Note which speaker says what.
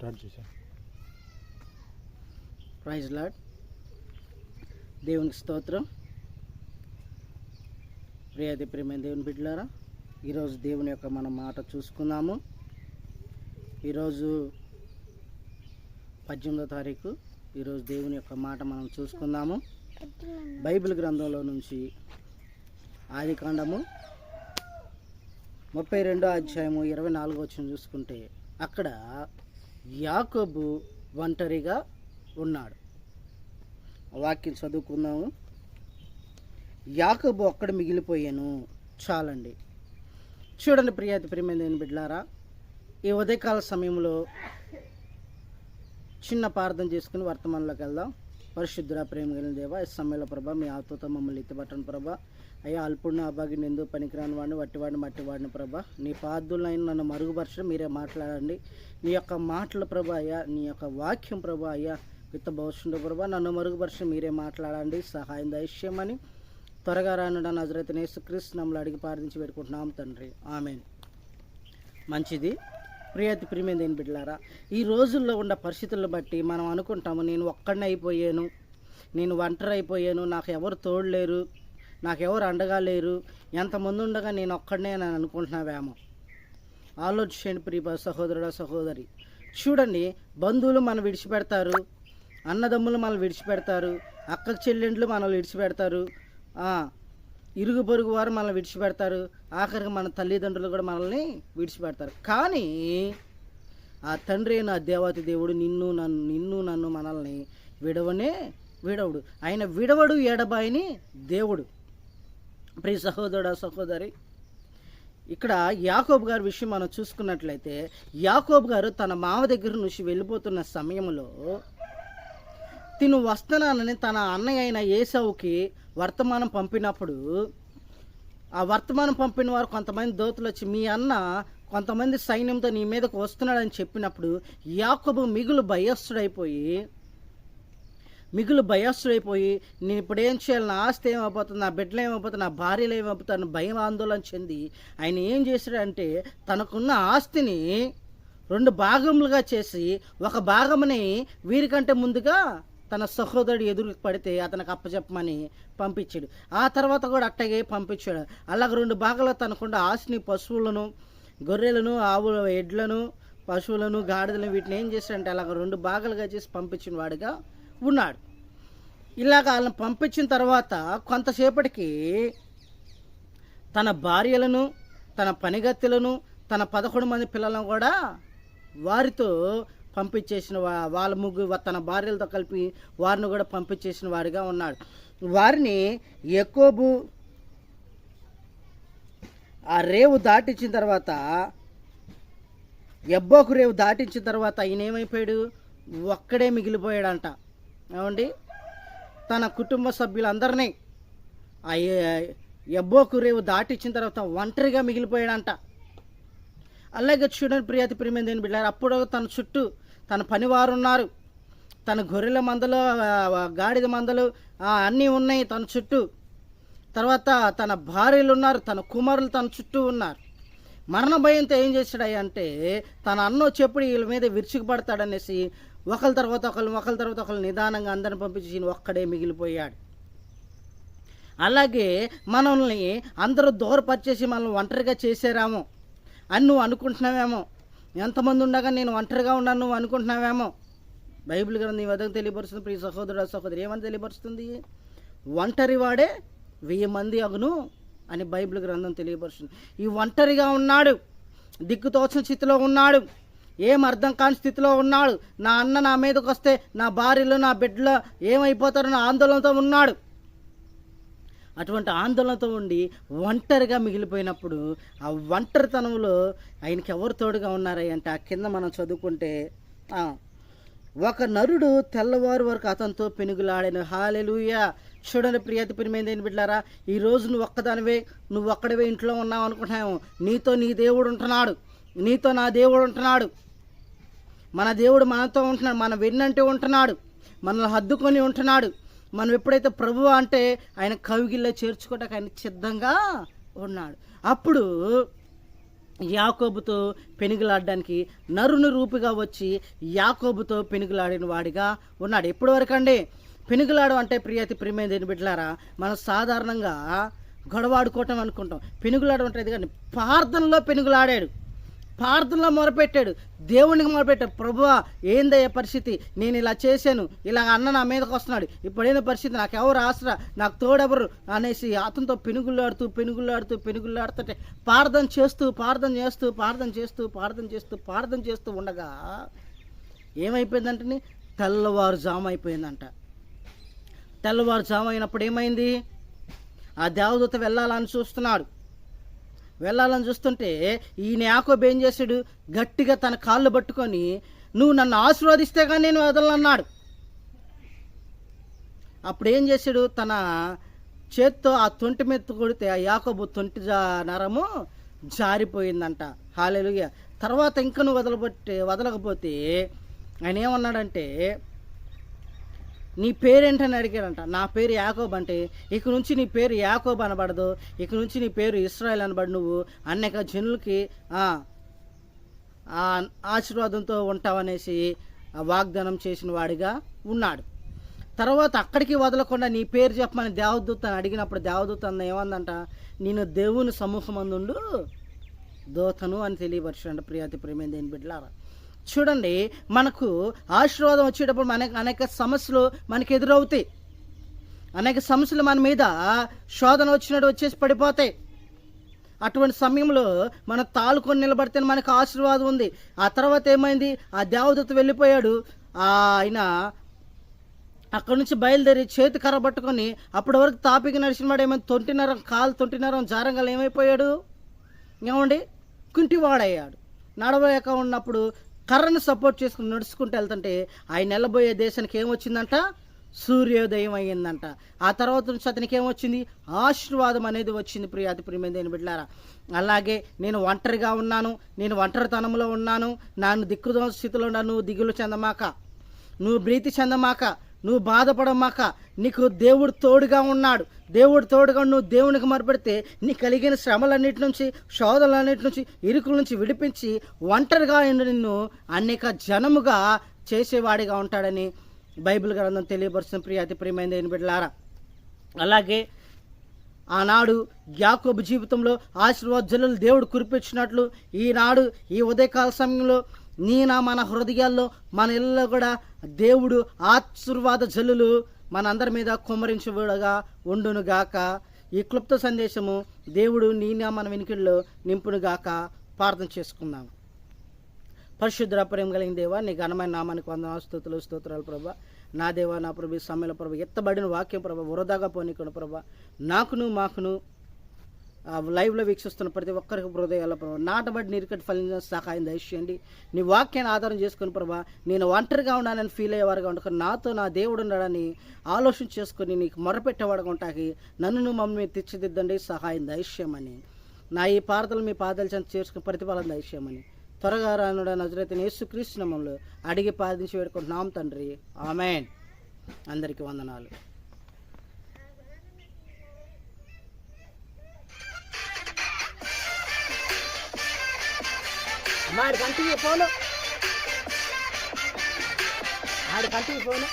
Speaker 1: Start చేశాను.
Speaker 2: Praise lord. దేవునికి స్తోత్రం. ప్రియాది ప్రియమైన దేవుని బిడ్డలారా ఈరోజు దేవుని యొక్క మన మాట చూసుకుందాము. ఈరోజు పద్దెనిమిదో తారీఖు ఈరోజు దేవుని యొక్క మాట మనం చూసుకుందాము. బైబిల్ గ్రంథంలో నుంచి ఆది కాండము ముప్పై రెండో అధ్యాయము ఇరవై నాలుగో వచ్చిన చూసుకుంటే అక్కడ యాకోబు ఒంటరిగా ఉన్నాడు. వాక్యం చదువుకుందాము. యాకోబు ఒక్కడ మిగిలిపోయాను చాలండి. చూడండి ప్రియాతి ప్రియమైన బిడ్లారా ఈ ఉదయకాల సమయంలో చిన్న ప్రార్థన చేసుకుని వర్తమానంలోకి వెళ్దాం. పరిశుద్ధుర ప్రేమ కలిగిన దేవ సమ్మేళ సమయంలో ప్రభా మీ ఆత్మతో మమ్మల్ని ఎత్తిపట్టను ప్రభా. అయ్యా అల్పుడిని అబ్బాగి నిందు పనికిరాని వాడిని వట్టివాడిని మట్టివాడిని ప్రభా. నీ పాదులైన నన్ను మరుగుపరచడం మీరే మాట్లాడండి. నీ యొక్క మాటల ప్రభా అయ్యా నీ యొక్క వాక్యం ప్రభా అయ్యా విత్త భవిష్యత్తు ప్రభా నన్ను మరుగుపరచడం మీరే మాట్లాడండి. సహాయం దయచేయమని త్వరగా రానున్న నజరైతే క్రిస్ నమ్మలు అడిగి ప్రార్థించి పెట్టుకుంటున్నాం తండ్రి. ఆమెన్. మంచిది. ప్రియాతి ప్రియమైన దేని బిడ్డలారా ఈ రోజుల్లో ఉన్న పరిస్థితులను బట్టి మనం అనుకుంటాము నేను ఒక్కడిని అయిపోయాను నేను ఒంటరి అయిపోయాను నాకు ఎవరు తోడలేరు నాకు ఎవరు అండగా లేరు ఎంతమంది ఉండగా నేను ఒక్కడనే అని అనుకుంటున్నావేమో. ఆలోచించండి ప్రియ సహోదరుడ సహోదరి. చూడండి బంధువులు మనం విడిచిపెడతారు అన్నదమ్ములు మనల్ని విడిచిపెడతారు అక్కకు చెల్లెండ్లు మనల్ని విడిచిపెడతారు ఇరుగు పొరుగు వారు మనల్ని విడిచిపెడతారు. ఆఖరికి మన తల్లిదండ్రులు కూడా మనల్ని విడిచిపెడతారు. కానీ ఆ తండ్రి నా దేవతి దేవుడు నిన్ను నన్ను నిన్ను నన్ను మనల్ని విడవనే విడవడు. ఆయన విడవడు ఎడబాయిని దేవుడు. ప్రియ సహోదరుడు సహోదరి ఇక్కడ యాకోబు గారి విషయం మనం చూసుకున్నట్లయితే యాకోబు గారు తన మామ దగ్గర నుంచి వెళ్ళిపోతున్న సమయంలో తిను వస్తున్నానని తన అన్నయ్య అయిన ఏసవుకి వర్తమానం పంపినప్పుడు ఆ వర్తమానం పంపిన వారు కొంతమంది దోతులు వచ్చి మీ అన్న కొంతమంది సైన్యంతో నీ మీదకు వస్తున్నాడని చెప్పినప్పుడు యాకబు మిగులు భయస్థుడైపోయి మిగులు భయస్థుడైపోయి నేను ఇప్పుడు ఏం చేయాలి? నా ఆస్తి ఏమైపోతుంది? నా బిడ్డలు ఏమైపోతుంది నా భార్యలు ఏమైపోతాను భయం ఆందోళన చెంది ఆయన ఏం చేశాడంటే తనకున్న ఆస్తిని రెండు భాగములుగా చేసి ఒక భాగముని వీరికంటే ముందుగా తన సహోదరుడు ఎదురు పడితే అతనికి అప్పచెప్పమని పంపించాడు. ఆ తర్వాత కూడా అట్టగే పంపించాడు. అలాగ రెండు భాగాలు తనకుండ ఆశని పశువులను గొర్రెలను ఆవుల ఎడ్లను పశువులను గాడిదలను వీటిని ఏం చేశాడంటే అలాగ రెండు భాగాలుగా చేసి పంపించిన వాడిగా ఉన్నాడు. ఇలాగ వాళ్ళని పంపించిన తర్వాత కొంతసేపటికి తన భార్యలను తన పనిగత్తులను తన పదకొండు మంది పిల్లలను కూడా వారితో పంపించేసిన వాళ్ళ ముగ్గురు తన భార్యలతో కలిపి వారిని కూడా పంపించేసిన వారిగా ఉన్నాడు. వారిని ఎక్కువబు ఆ రేవు దాటించిన తర్వాత ఎబ్బోకు రేవు దాటించిన తర్వాత ఆయన ఏమైపోయాడు? ఒక్కడే మిగిలిపోయాడంట. ఏమండి? తన కుటుంబ సభ్యులందరినీ ఆ ఎబ్బోకు రేవు దాటించిన తర్వాత ఒంటరిగా మిగిలిపోయాడంట. అలాగే చూడండి ప్రియాతి ప్రియమైన దేని బిడ్డారు అప్పుడు తన చుట్టూ తన పనివారు ఉన్నారు తన గొర్రెల మందలు గాడిద మందలు అన్నీ ఉన్నాయి తన చుట్టూ. తర్వాత తన భార్యలు ఉన్నారు తన కుమారులు తన చుట్టూ ఉన్నారు. మరణ భయంతో ఏం చేశాడు అంటే తన అన్నో చెప్పుడు వీళ్ళ మీద విరుచుకుపడతాడనేసి ఒకరి తర్వాత ఒకరు ఒకరి తర్వాత ఒకరు నిదానంగా అందరిని పంపించి ఒక్కడే మిగిలిపోయాడు. అలాగే మనల్ని అందరూ దూరపరిచేసి మనల్ని ఒంటరిగా చేసారామో అని నువ్వు అనుకుంటున్నావేమో. ఎంతమంది ఉండగా నేను ఒంటరిగా ఉన్నాను నువ్వు అనుకుంటున్నావేమో? బైబిల్ గ్రంథం ఈ విధంగా తెలియపరుస్తుంది. ప్రియ సహోదరుడు సహోదరి ఏమని తెలియపరుస్తుంది? ఒంటరి వాడే వెయ్యి మంది అగును అని బైబిల్ గ్రంథం తెలియపరుస్తుంది. ఈ ఒంటరిగా ఉన్నాడు దిక్కుతోచిన స్థితిలో ఉన్నాడు ఏం అర్థం కాని స్థితిలో ఉన్నాడు. నా అన్న నా మీదకి వస్తే నా భార్యలు నా బిడ్డలో ఏమైపోతారో నా ఆందోళనతో ఉన్నాడు. అటువంటి ఆందోళనతో ఉండి ఒంటరిగా మిగిలిపోయినప్పుడు ఆ ఒంటరితనంలో ఆయనకి ఎవరు తోడుగా ఉన్నారా అంటే ఆ కింద మనం చదువుకుంటే ఒక నరుడు తెల్లవారు వరకు అతనితో పెనుగులాడాను. హాలెలుయా. చూడని ప్రియతి ప్రియమైంది బిడ్డారా ఈ రోజు నువ్వు ఒక్కదానివే నువ్వు ఒక్కడివే ఇంట్లో ఉన్నావు అనుకుంటున్నావు. నీతో నీ దేవుడు ఉంటున్నాడు. నీతో నా దేవుడు ఉంటున్నాడు. మన దేవుడు మనతో ఉంటున్నాడు. మన వెన్నంటే ఉంటున్నాడు. మనల్ని హద్దుకొని ఉంటున్నాడు. మనం ఎప్పుడైతే ప్రభు అంటే ఆయన కవిగిల్లో చేర్చుకోవడానికి ఆయన సిద్ధంగా ఉన్నాడు. అప్పుడు యాకోబుతో పెనుగులాడడానికి నరుని రూపుగా వచ్చి యాకోబుతో పెనుగులాడిన వాడిగా ఉన్నాడు. ఎప్పటి వరకు అండి పెనుగులాడు అంటే ప్రియతి ప్రియమైన దేని బిడ్డలారా మనం సాధారణంగా గొడవాడుకోవటం అనుకుంటాం. పెనుగులాడు అంటే ఇది కానీ ప్రార్థనలో పెనుగులాడాడు. ప్రార్థనలో మొరపెట్టాడు. దేవునికి మొరపెట్టాడు. ప్రభువా ఏందయ్య పరిస్థితి? నేను ఇలా చేశాను. ఇలా అన్న నా మీదకి వస్తున్నాడు. ఇప్పుడైన పరిస్థితి? నాకు ఎవరు ఆసరా నాకు తోడెవరు? అనేసి అతనితో పెనుగులాడుతూ పెనుగులాడుతూ పెనుగులాడుతుంటే ప్రార్థన చేస్తూ ప్రార్థన చేస్తూ ప్రార్థన చేస్తూ ప్రార్థన చేస్తూ ప్రార్థన చేస్తూ ఉండగా ఏమైపోయిందంటే తెల్లవారుజాము అయిపోయిందంట. తెల్లవారుజాము అయినప్పుడు ఏమైంది? ఆ దేవదూత వెళ్ళాలని చూస్తున్నాడు. వెళ్ళాలని చూస్తుంటే ఈయన యాకోబు ఏం చేశాడు? గట్టిగా తన కాళ్ళు పట్టుకొని నువ్వు నన్ను ఆశీర్వదిస్తే కానీ నేను వదలన్నాడు అప్పుడు ఏం చేశాడు? తన చేత్తో ఆ తొంటి మీద కొడితే ఆ యాకోబు తొంటి జా నరము జారిపోయిందంట. హాలెలుగా తర్వాత ఇంకా నువ్వు వదలబట్టి వదలకపోతే ఆయన ఏమన్నాడంటే నీ పేరేంటని అడిగాడంట. నా పేరు యాకోబ్ అంటే ఇక నుంచి నీ పేరు యాకోబ్ అనబడదు. ఇక నుంచి నీ పేరు ఇస్రాయల్ అనబడు నువ్వు. అనేక జనులకి ఆశీర్వాదంతో ఉంటావనేసి వాగ్దానం చేసిన వాడిగా ఉన్నాడు. తర్వాత అక్కడికి వదలకుండా నీ పేరు చెప్పమని దేవదూతని అడిగినప్పుడు దేవదూత అన్న ఏమందంట నేను దేవుని సమూహమందుండు దోతను అని తెలియపరచండి ప్రియాతి ప్రేమ దేని బిడ్డలారా. చూడండి మనకు ఆశీర్వాదం వచ్చేటప్పుడు మనకు అనేక సమస్యలు మనకి ఎదురవుతాయి. అనేక సమస్యలు మన మీద శోధన వచ్చినట్టు వచ్చేసి పడిపోతాయి. అటువంటి సమయంలో మనం తాలుకొని నిలబడితే మనకు ఆశీర్వాదం ఉంది. ఆ తర్వాత ఏమైంది? ఆ దేవదత్త వెళ్ళిపోయాడు. ఆయన అక్కడి నుంచి బయలుదేరి చేతి కర్ర పట్టుకొని అప్పటి వరకు తాపికి నడిచిన వాడు ఏమైంది? తొంటినరం కాలు తొంటినరం జారంగా ఏమైపోయాడు? ఏమండి? కుంటివాడయ్యాడు. నడవలేక ఉన్నప్పుడు కర్రను సపోర్ట్ చేసుకుని నడుచుకుంటూ వెళ్తుంటే ఆయన వెళ్ళబోయే దేశానికి ఏమొచ్చిందంట? సూర్యోదయం అయ్యిందంట. ఆ తర్వాత నుంచి అతనికి ఏమొచ్చింది? ఆశీర్వాదం అనేది వచ్చింది ప్రియాతి ప్రియమైన బిడ్డారా అలాగే నేను ఒంటరిగా ఉన్నాను నేను ఒంటరితనంలో ఉన్నాను నన్ను దిక్కుదో స్థితిలో ఉన్నాను నువ్వు దిగులు చెందమాక నువ్వు ప్రీతి చెందమాక నువ్వు బాధపడమాక నీకు దేవుడు తోడుగా ఉన్నాడు. దేవుడు తోడుగా నువ్వు దేవునికి మరపెడితే నీ కలిగిన శ్రమలన్నిటి నుంచి శోధలన్నిటి నుంచి ఇరుకుల నుంచి విడిపించి ఒంటరిగా నిన్ను అనేక జనముగా చేసేవాడిగా ఉంటాడని బైబిల్ గ్రంథం తెలియపరుస్తున్న ప్రియ అతి ప్రియమైన దేని బిడ్డలారా. అలాగే ఆనాడు యాకోబు జీవితంలో ఆశీర్వాదాలు దేవుడు కురిపించినట్లు ఈనాడు ఈ ఉదయకాల సమయంలో నీనా మన హృదయాల్లో మన ఇళ్ళలో కూడా దేవుడు ఆశీర్వాద జల్లులు మనందరి మీద కుమ్మరించుగా ఉండునుగాక ఈ క్లుప్త సందేశము దేవుడు నీనా మన వెనుకల్లో నింపునుగాక ప్రార్థన చేసుకుందాం. పరిశుద్ధ ప్రేమ కలిగిన దేవా నీ ఘనమైన నామానికి వందన స్థుతులు స్తోత్రాలు ప్రభా. నా దేవా నా ప్రభు ఈ సమయంలో ప్రభు ఎత్తబడిన వాక్యం ప్రభ వృధాగా పోనీకుడు ప్రభా. నాకును మాకును లైవ్లో వీక్షిస్తున్న ప్రతి ఒక్కరికి హృదయాల ప్రభావ నాటబడి నీరుకటి ఫలించిన సహాయం దయచేయండి. నీ వాక్యాన్ని ఆధారం చేసుకుని ప్రభా నేను ఒంటరిగా ఉన్నానని ఫీల్ అయ్యేవారుగా ఉండక. నాతో నా దేవుడు ఉన్నాడని ఆలోచన చేసుకుని నీకు మొరపెట్టేవాడుగా ఉంటాకి. నన్ను నువ్వు మమ్మల్ని తీర్చిదిద్దండి. సహాయం దయచేయమని. నా ఈ పారదలు మీ పాదాలు చెంత చేసుకుని ప్రతిఫలం దయచేయమని. త్వరగా రానుడ నజరైతే యేసుక్రీస్తు నామంలో అడిగి పాదించి వేడుకుంటున్నాం తండ్రి. ఆమెన్. అందరికీ వందనాలు. అమ్మా ఆడి కంటిన్యూ ఫోను? ఆడి కంటిన్యూ ఫోను?